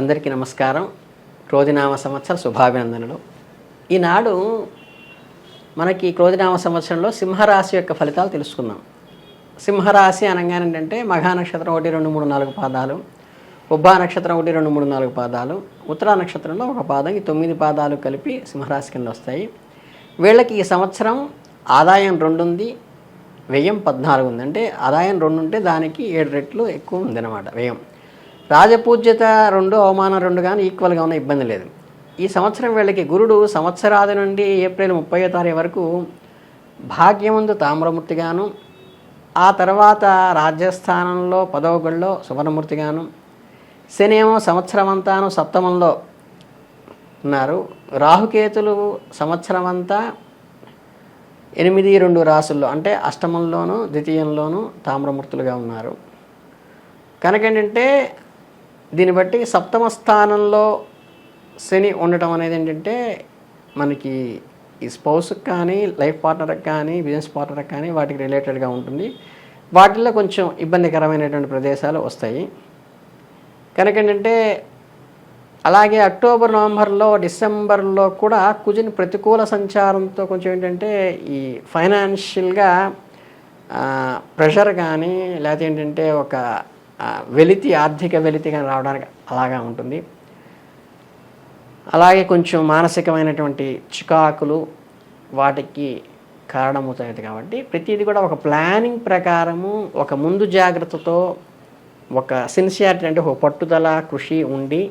అందరికీ నమస్కారం. క్రోధినామ సంవత్సర శుభాభినందనలు. ఈనాడు మనకి క్రోధినామ సంవత్సరంలో సింహరాశి యొక్క ఫలితాలు తెలుసుకుందాం. సింహరాశి అనగానే ఏంటంటే నక్షత్రం ఒకటి రెండు మూడు నాలుగు పాదాలు ఉబ్బా నక్షత్రం ఒకటి రెండు మూడు నాలుగు పాదాలు ఉత్తరా నక్షత్రంలో ఒక పాదం ఈ తొమ్మిది పాదాలు కలిపి సింహరాశి కింద వస్తాయి. వీళ్ళకి ఈ సంవత్సరం ఆదాయం రెండు ఉంది వ్యయం పద్నాలుగు ఉంది అంటే ఆదాయం రెండు ఉంటే దానికి ఏడు రెట్లు ఎక్కువ ఉందన్నమాట వ్యయం. రాజపూజ్యత రెండు అవమానం రెండు కానీ ఈక్వల్గా ఉన్న ఇబ్బంది లేదు. ఈ సంవత్సరం వీళ్ళకి గురుడు సంవత్సరాది నుండి ఏప్రిల్ ముప్పై తారీఖు వరకు భాగ్యముందు తామ్రమూర్తిగాను ఆ తర్వాత రాజ్యస్థానంలో పదవగుళ్ళలో సువర్ణమూర్తిగాను శని ఏమో సంవత్సరం అంతాను సప్తమంలో ఉన్నారు. రాహుకేతులు సంవత్సరం అంతా ఎనిమిది రెండు రాసుల్లో అంటే అష్టమంలోను ద్వితీయంలోను తామ్రమూర్తులుగా ఉన్నారు. కనుక ఏంటంటే దీన్ని బట్టి సప్తమ స్థానంలో శని ఉండటం అనేది ఏంటంటే మనకి ఈ స్పౌస్కి కానీ లైఫ్ పార్ట్నర్కి కానీ బిజినెస్ పార్ట్నర్కి కానీ వాటికి రిలేటెడ్గా ఉంటుంది. వాటిల్లో కొంచెం ఇబ్బందికరమైనటువంటి ప్రదేశాలు వస్తాయి. కనుక ఏంటంటే అలాగే అక్టోబర్ నవంబర్లో డిసెంబర్లో కూడా కుజిని ప్రతికూల సంచారంతో కొంచెం ఏంటంటే ఈ ఫైనాన్షియల్గా ప్రెషర్ కానీ లేకపోతే ఏంటంటే ఒక వెలితి ఆర్థిక వెలితి కానీ రావడానికి అలాగా ఉంటుంది. అలాగే కొంచెం మానసికమైనటువంటి చికాకులు వాటికి కారణమవుతాయి కాబట్టి ప్రతిదీ కూడా ఒక ప్లానింగ్ ప్రకారము ఒక ముందు జాగ్రత్తతో ఒక సిన్సియారిటీ అంటే ఒక పట్టుదల కృషి ఉండి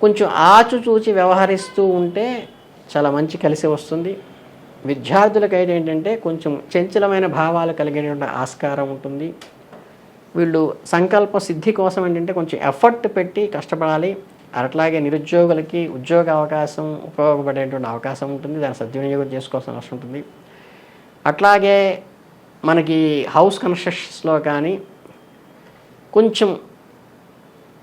కొంచెం ఆచుచూచి వ్యవహరిస్తూ ఉంటే చాలా మంచి కలిసి వస్తుంది. విద్యార్థులకైతే ఏంటంటే కొంచెం చంచలమైన భావాలు కలిగేటువంటి ఆస్కారం ఉంటుంది. వీళ్ళు సంకల్ప సిద్ధి కోసం ఏంటంటే కొంచెం ఎఫర్ట్ పెట్టి కష్టపడాలి. అట్లాగే నిరుద్యోగులకి ఉద్యోగ అవకాశం ఉపయోగపడేటువంటి అవకాశం ఉంటుంది. దాన్ని సద్వినియోగం చేసుకోవాల్సిన అవసరం ఉంటుంది. అట్లాగే మనకి హౌస్ కన్స్ట్రక్షన్స్లో కానీ కొంచెం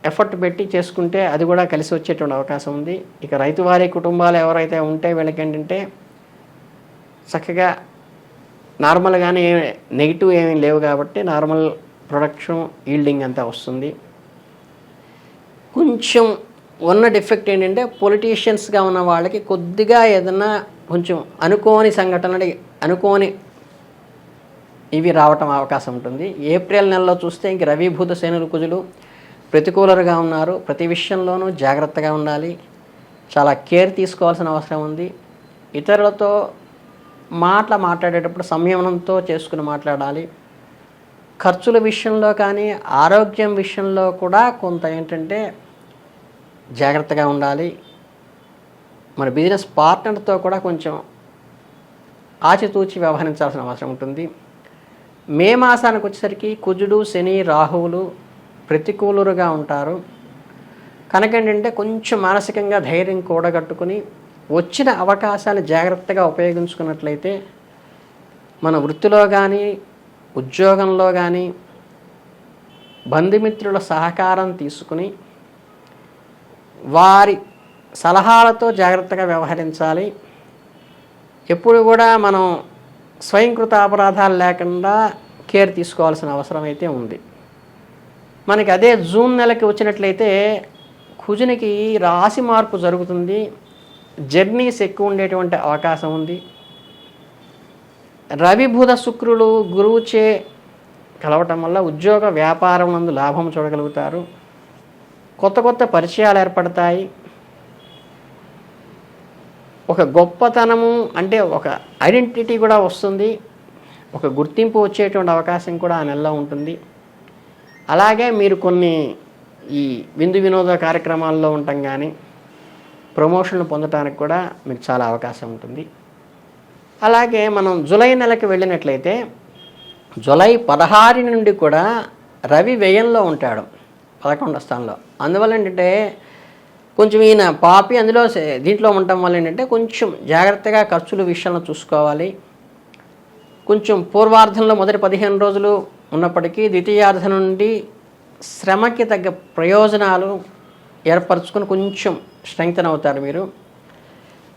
ఎఫర్ట్ పెట్టి చేసుకుంటే అది కూడా కలిసి వచ్చేటువంటి అవకాశం ఉంది. ఇక రైతువారి కుటుంబాలు ఎవరైతే ఉంటే వీళ్ళకి ఏంటంటే చక్కగా నార్మల్గానే నెగిటివ్ ఏమీ లేవు కాబట్టి నార్మల్ ప్రొడక్షన్ ఈల్డింగ్ అంతా వస్తుంది. కొంచెం ఉన్న డిఫెక్ట్ ఏంటంటే పొలిటీషియన్స్గా ఉన్న వాళ్ళకి కొద్దిగా ఏదన్నా కొంచెం అనుకోని సంఘటనలు అనుకోని ఇవి రావటం అవకాశం ఉంటుంది. ఏప్రిల్ నెలలో చూస్తే ఇంక రవిభూత సేనుల కుజులు ప్రతికూలరుగా ఉన్నారు. ప్రతి విషయంలోనూ జాగ్రత్తగా ఉండాలి. చాలా కేర్ తీసుకోవాల్సిన అవసరం ఉంది. ఇతరులతో మాటలు మాట్లాడేటప్పుడు సంయమనంతో చేసుకుని మాట్లాడాలి. ఖర్చుల విషయంలో కానీ ఆరోగ్యం విషయంలో కూడా కొంత ఏంటంటే జాగ్రత్తగా ఉండాలి. మన బిజినెస్ పార్ట్నర్తో కూడా కొంచెం ఆచితూచి వ్యవహరించాల్సిన అవసరం ఉంటుంది. మే మాసానికి వచ్చేసరికి కుజుడు శని రాహువులు ప్రతికూలురుగా ఉంటారు. కనుక ఏంటంటే కొంచెం మానసికంగా ధైర్యం కూడగట్టుకుని వచ్చిన అవకాశాన్ని జాగ్రత్తగా ఉపయోగించుకున్నట్లయితే మన వృత్తిలో కానీ ఉద్యోగంలో కానీ బంధుమిత్రుల సహకారం తీసుకుని వారి సలహాలతో జాగ్రత్తగా వ్యవహరించాలి. ఎప్పుడు కూడా మనం స్వయంకృత అపరాధాలు లేకుండా కేర్ తీసుకోవాల్సిన అవసరం అయితే ఉంది. మనకి అదే జూన్ నెలకి వచ్చినట్లయితే కుజునికి రాశి మార్పు జరుగుతుంది. జర్నీస్ ఎక్కువ ఉండేటువంటి అవకాశం ఉంది. రవి బుధ శుక్రులు గురువుచే కలవటం వల్ల ఉద్యోగ వ్యాపారం నందు లాభం చూడగలుగుతారు. కొత్త కొత్త పరిచయాలు ఏర్పడతాయి. ఒక గొప్పతనము అంటే ఒక ఐడెంటిటీ కూడా వస్తుంది. ఒక గుర్తింపు వచ్చేటువంటి అవకాశం కూడా ఆ నెలలో ఉంటుంది. అలాగే మీరు కొన్ని ఈ విందు వినోద కార్యక్రమాల్లో ఉండటం కానీ ప్రమోషన్లు పొందడానికి కూడా మీకు చాలా అవకాశం ఉంటుంది. అలాగే మనం జూలై నెలకి వెళ్ళినట్లయితే జులై పదహారు నుండి కూడా రవి వ్యయంలో ఉంటాడు పదకొండో స్థానంలో. అందువల్ల ఏంటంటే కొంచెం ఈయన పాపి అందులో దీంట్లో ఉండటం వల్ల ఏంటంటే కొంచెం జాగ్రత్తగా ఖర్చుల విషయంలో చూసుకోవాలి. కొంచెం పూర్వార్ధంలో మొదటి పదిహేను రోజులు ఉన్నప్పటికీ ద్వితీయార్థం నుండి శ్రమకి తగ్గ ప్రయోజనాలు ఏర్పరచుకొని కొంచెం స్ట్రెంగ్తన్ అవుతారు మీరు.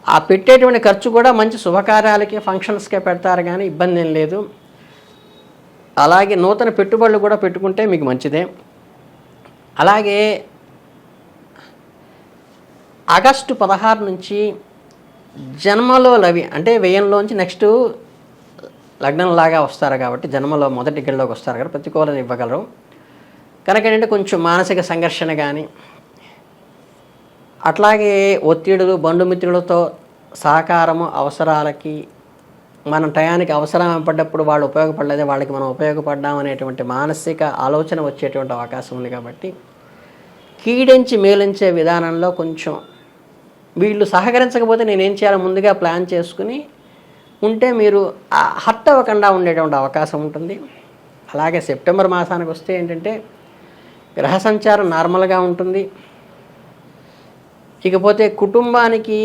ఆ పెట్టేటువంటి ఖర్చు కూడా మంచి శుభకార్యాలకి ఫంక్షన్స్కే పెడతారు కానీ ఇబ్బంది ఏం లేదు. అలాగే నూతన పెట్టుబడులు కూడా పెట్టుకుంటే మీకు మంచిదే. అలాగే ఆగస్టు పదహారు నుంచి జన్మలో లవి అంటే వ్యయంలోంచి నెక్స్ట్ లగ్నంలాగా వస్తారు కాబట్టి జన్మలో మొదటి గడిలోకి వస్తారు కాబట్టి ప్రతికూలత ఇవ్వగలరు. కనుక ఏంటంటే కొంచెం మానసిక సంఘర్షణ కానీ అట్లాగే ఒత్తిడులు బంధుమిత్రులతో సహకారము అవసరాలకి మనం టయానికి అవసరం పడ్డప్పుడు వాళ్ళు ఉపయోగపడలేదే వాళ్ళకి మనం ఉపయోగపడ్డాం అనేటువంటి మానసిక ఆలోచన వచ్చేటువంటి అవకాశం ఉంది కాబట్టి కీడించి మేలించే విధానంలో కొంచెం వీళ్ళు సహకరించకపోతే నేనేం చేయాలో? ముందుగా ప్లాన్ చేసుకుని ఉంటే మీరు హర్ట్ అవ్వకుండా ఉండేటువంటి అవకాశం ఉంటుంది. అలాగే సెప్టెంబర్ మాసానికి వస్తే ఏంటంటే గ్రహ సంచారం నార్మల్గా ఉంటుంది. ఇకపోతే కుటుంబానికి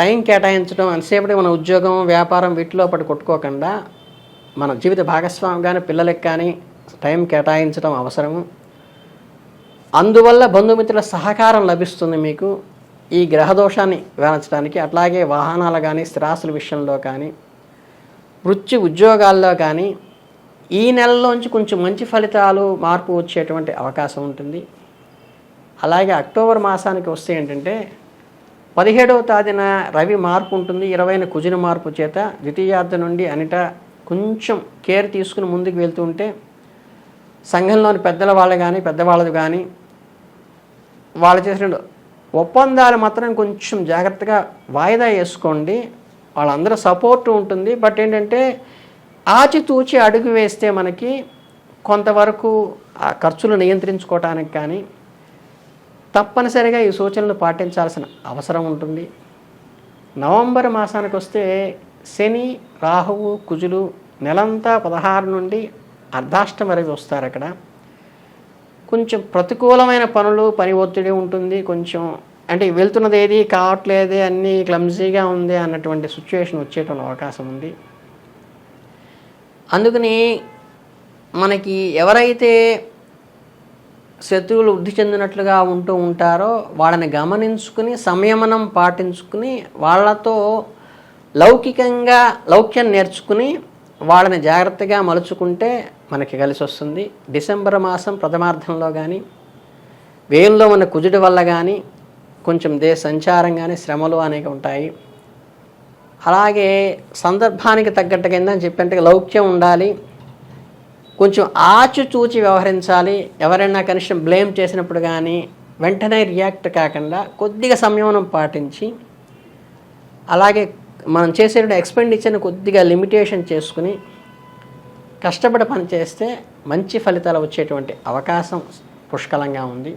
టైం కేటాయించడం అంతసేపటి మన ఉద్యోగం వ్యాపారం వీటిలో పడి కొట్టుకోకుండా మన జీవిత భాగస్వామి కానీ పిల్లలకి కానీ టైం కేటాయించడం అవసరము అందువల్ల బంధుమిత్రుల సహకారం లభిస్తుంది మీకు. ఈ గ్రహదోషాన్ని నివారించడానికి అట్లాగే వాహనాలు కానీ స్థిరాస్తుల విషయంలో కానీ వృత్తి ఉద్యోగాల్లో కానీ ఈ నెలలోంచి కొంచెం మంచి ఫలితాలు మార్పు వచ్చేటువంటి అవకాశం ఉంటుంది. అలాగే అక్టోబర్ మాసానికి వస్తే ఏంటంటే పదిహేడవ తేదీన రవి మార్పు ఉంటుంది ఇరవైన కుజిన మార్పు చేత ద్వితీయార్థ నుండి అనిట కొంచెం కేర్ తీసుకుని ముందుకు వెళ్తూ ఉంటే సంఘంలోని పెద్దల వాళ్ళు కానీ పెద్దవాళ్ళది కానీ వాళ్ళు చేసిన ఒప్పందాలు మాత్రం కొంచెం జాగ్రత్తగా వాయిదా వేసుకోండి. వాళ్ళందరూ సపోర్ట్ ఉంటుంది. బట్ ఏంటంటే ఆచితూచి అడుగు వేస్తే మనకి కొంతవరకు ఆ ఖర్చులు నియంత్రించుకోవటానికి కానీ తప్పనిసరిగా ఈ సూచనలు పాటించాల్సిన అవసరం ఉంటుంది. నవంబర్ మాసానికి వస్తే శని రాహువు కుజులు నెలంతా పదహారు నుండి అర్ధాష్టమి వరకు వస్తారు అక్కడ. కొంచెం ప్రతికూలమైన పనులు పని ఒత్తిడి ఉంటుంది. కొంచెం అంటే వెళ్తున్నది ఏది కావట్లేదే అన్నీ క్లమ్జీగా ఉంది అన్నటువంటి సిచ్యువేషన్ వచ్చేటువంటి అవకాశం ఉంది. అందుకని మనకి ఎవరైతే శత్రువులు వృద్ధి చెందినట్లుగా ఉంటూ ఉంటారో వాళ్ళని గమనించుకుని సంయమనం పాటించుకుని వాళ్ళతో లౌకికంగా లౌక్యం నేర్చుకుని వాళ్ళని జాగ్రత్తగా మలుచుకుంటే మనకి కలిసి వస్తుంది. డిసెంబర్ మాసం ప్రథమార్థంలో కానీ వేయంలో ఉన్న కుజుడి వల్ల కానీ కొంచెం దే సంచారం కానీ శ్రమలు అనేవి ఉంటాయి. అలాగే సందర్భానికి తగ్గట్టు కింద చెప్పినట్టుగా లౌక్యం ఉండాలి. కొంచెం ఆచితూచి వ్యవహరించాలి. ఎవరైనా కనీసం బ్లేమ్ చేసినప్పుడు కానీ వెంటనే రియాక్ట్ కాకుండా కొద్దిగా సంయమనం పాటించి అలాగే మనం చేసే ఎక్స్పెండిచర్ని కొద్దిగా లిమిటేషన్ చేసుకుని కష్టపడి పని చేస్తే మంచి ఫలితాలు వచ్చేటువంటి అవకాశం పుష్కలంగా ఉంది.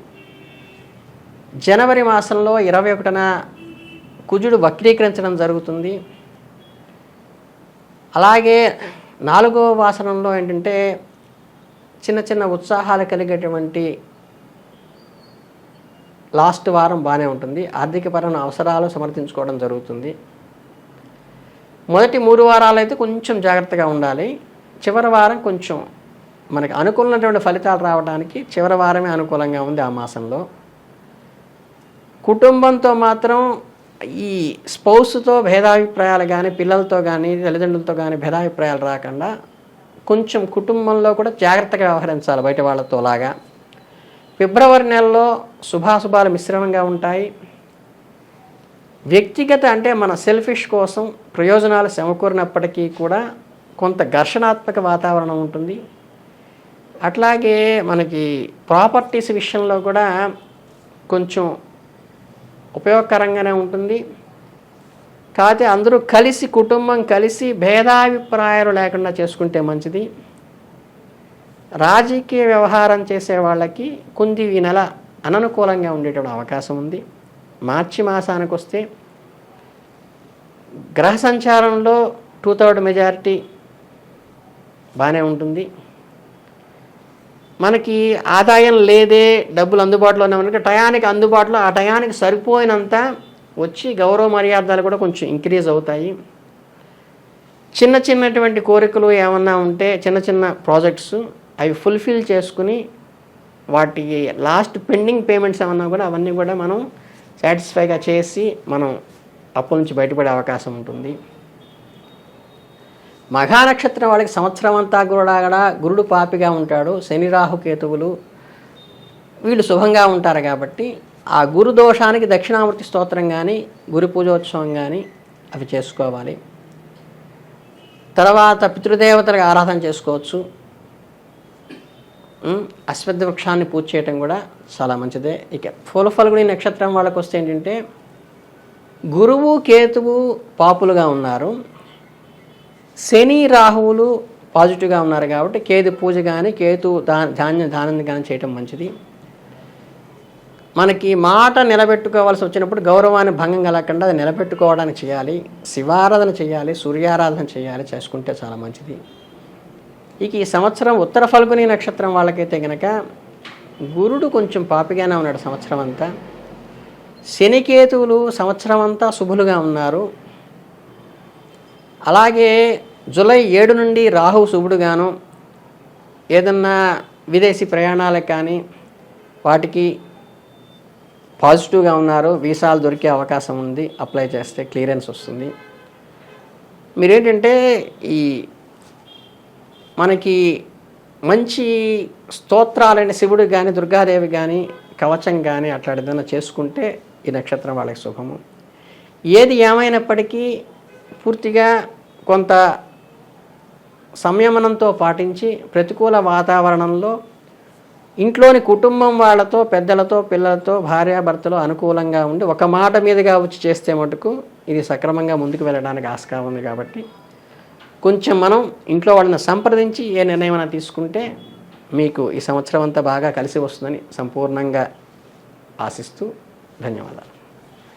జనవరి మాసంలో ఇరవై ఒకటిన కుజుడు వక్రీకరించడం జరుగుతుంది. అలాగే నాలుగో వాసనంలో ఏంటంటే చిన్న చిన్న ఉత్సాహాలు కలిగేటువంటి లాస్ట్ వారం బాగానే ఉంటుంది. ఆర్థికపరమైన అవసరాలు సమర్థించుకోవడం జరుగుతుంది. మొదటి మూడు వారాలు అయితే కొంచెం జాగ్రత్తగా ఉండాలి. చివరి వారం కొంచెం మనకి అనుకూలమైనటువంటి ఫలితాలు రావడానికి చివరి వారమే అనుకూలంగా ఉంది ఆ మాసంలో. కుటుంబంతో మాత్రం ఈ స్పౌస్తో భేదాభిప్రాయాలు కానీ పిల్లలతో కానీ తల్లిదండ్రులతో కానీ భేదాభిప్రాయాలు రాకుండా కొంచెం కుటుంబంలో కూడా జాగ్రత్తగా వ్యవహరించాలి బయట వాళ్ళతో లాగా. ఫిబ్రవరి నెలలో శుభాశుభాలు మిశ్రమంగా ఉంటాయి. వ్యక్తిగత అంటే మన సెల్ఫిష్ కోసం ప్రయోజనాలు సమకూరినప్పటికీ కూడా కొంత ఘర్షణాత్మక వాతావరణం ఉంటుంది. అట్లాగే మనకి ప్రాపర్టీస్ విషయంలో కూడా కొంచెం ఉపయోగకరంగానే ఉంటుంది. కాకపోతే అందరూ కలిసి కుటుంబం కలిసి భేదాభిప్రాయాలు లేకుండా చేసుకుంటే మంచిది. రాజకీయ వ్యవహారం చేసే వాళ్ళకి కొంది ఈ నెల అననుకూలంగా ఉండేటువంటి అవకాశం ఉంది. మార్చి మాసానికి వస్తే గ్రహ సంచారంలో టూ థర్డ్ మెజారిటీ బాగానే ఉంటుంది. మనకి ఆదాయం లేదే డబ్బులు అందుబాటులోనే ఉన్నాయి. టయానికి అందుబాటులో ఆ టయానికి సరిపోయినంత వచ్చి గౌరవ మర్యాదలు కూడా కొంచెం ఇంక్రీజ్ అవుతాయి. చిన్న చిన్నటువంటి కోరికలు ఏమన్నా ఉంటే చిన్న చిన్న ప్రాజెక్ట్స్ అవి ఫుల్ఫిల్ చేసుకుని వాటి లాస్ట్ పెండింగ్ పేమెంట్స్ ఏమన్నా కూడా అవన్నీ కూడా మనం సాటిస్ఫైగా చేసి మనం అప్పుల నుంచి బయటపడే అవకాశం ఉంటుంది. మఘానక్షత్రం వాళ్ళకి సంవత్సరం అంతా కూడా గురుడు పాపిగా ఉంటాడు. శని రాహు కేతువులు వీళ్ళు శుభంగా ఉంటారు కాబట్టి ఆ గురు దోషానికి దక్షిణామూర్తి స్తోత్రం కానీ గురు పూజోత్సవం కానీ అవి చేసుకోవాలి. తర్వాత పితృదేవతలకు ఆరాధన చేసుకోవచ్చు. అశ్వద్ధ వృక్షాన్ని పూజ చేయటం కూడా చాలా మంచిదే. ఇక పూల ఫల్గుని నక్షత్రం వాళ్ళకి వస్తే ఏంటంటే గురువు కేతువు పాపులుగా ఉన్నారు. శని రాహువులు పాజిటివ్గా ఉన్నారు కాబట్టి కేతు పూజ కానీ కేతు దా ధాన్య దానం కానీ చేయటం మంచిది. మనకి మాట నిలబెట్టుకోవాల్సి వచ్చినప్పుడు గౌరవాన్ని భంగం కలగకుండా అది నిలబెట్టుకోవడానికి చేయాలి. శివారాధన చేయాలి సూర్యారాధన చేయాలి చేసుకుంటే చాలా మంచిది. ఇక ఈ సంవత్సరం ఉత్తర ఫల్గుని నక్షత్రం వాళ్ళకైతే గనక గురుడు కొంచెం పాపిగానే ఉన్నాడు సంవత్సరం అంతా. శనికేతువులు సంవత్సరం అంతా శుభులుగా ఉన్నారు. అలాగే జూలై ఏడు నుండి రాహు శుభుడుగాను. ఏదన్నా విదేశీ ప్రయాణాలకు కానీ వాటికి పాజిటివ్గా ఉన్నారు వీసాలు దొరికే అవకాశం ఉంది అప్లై చేస్తే క్లియరెన్స్ వస్తుంది. మీరేంటంటే ఈ మనకి మంచి స్తోత్రాలైన శివుడు కానీ దుర్గాదేవి కానీ కవచం కానీ అట్లా ఏదైనా చేసుకుంటే ఈ నక్షత్రం వాళ్ళకి శుభము. ఏది ఏమైనప్పటికీ పూర్తిగా కొంత సంయమనంతో పాటించి ప్రతికూల వాతావరణంలో ఇంట్లోని కుటుంబం వాళ్ళతో పెద్దలతో పిల్లలతో భార్యాభర్తలు అనుకూలంగా ఉండి ఒక మాట మీదుగా వచ్చి చేస్తే మటుకు ఇది సక్రమంగా ముందుకు వెళ్ళడానికి ఆస్కారం ఉంది కాబట్టి కొంచెం మనం ఇంట్లో వాళ్ళని సంప్రదించి ఏ నిర్ణయం తీసుకుంటే మీకు ఈ సంవత్సరం అంతా బాగా కలిసి వస్తుందని సంపూర్ణంగా ఆశిస్తూ ధన్యవాదాలు.